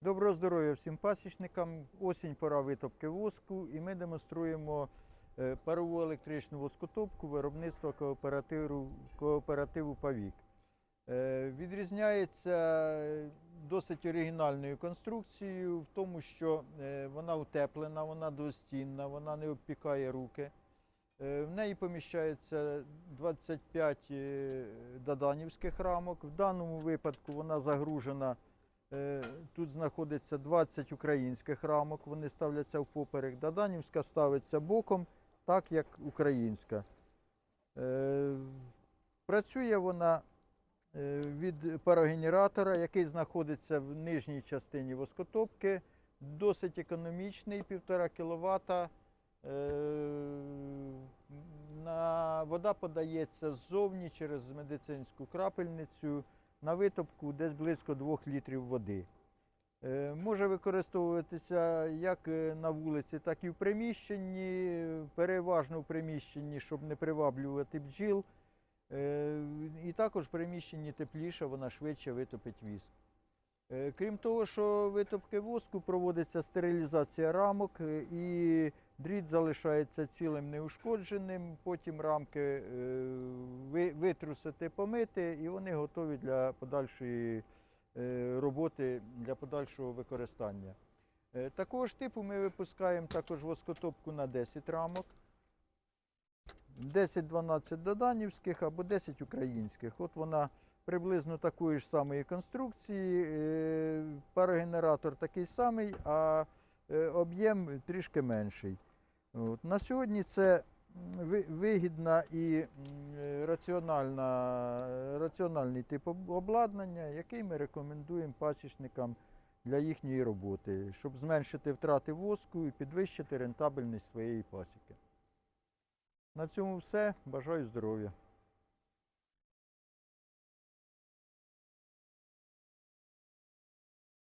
Доброго здоров'я всім пасічникам. Осінь пора витопки воску, і ми демонструємо е, парову електричну воскотопку виробництва кооперативу, кооперативу Павік. Е, Відрізняється е, досить оригінальною конструкцією в тому, що вона утеплена, вона двостінна, вона не обпікає руки. В неї поміщається 25 е, даданівських рамок. В даному випадку вона загружена. Е, Тут знаходиться 20 українських рамок, вони ставляться впоперек. Даданівська ставиться боком, так як українська. Е, Працює вона е, від парогенератора, який знаходиться в нижній частині воскотопки. Досить економічний, 1,5 кВт. Вода подається ззовні через медицинську крапельницю на витопку десь близько 2 літрів води. Е, Може використовуватися як е, на вулиці, так і в приміщенні, переважно в приміщенні, щоб не приваблювати бджіл. Е, І також в приміщенні тепліше, вона швидше витопить віск. Крім того, що витопки воску проводиться стерилізація рамок і дріт залишається цілим неушкодженим. Потім рамки витрусити, помити, і вони готові для подальшої е, роботи, для подальшого використання. Е, Такого ж типу ми випускаємо також воскотопку на 10 рамок. 10-12 доданівських або 10 українських. От вона приблизно такої ж самої конструкції. е, Парогенератор такий самий, а об'єм трішки менший. От. На сьогодні це вигідна і раціональна, раціональний тип обладнання, який ми рекомендуємо пасічникам для їхньої роботи, щоб зменшити втрати воску і підвищити рентабельність своєї пасіки. На цьому все. Бажаю здоров'я.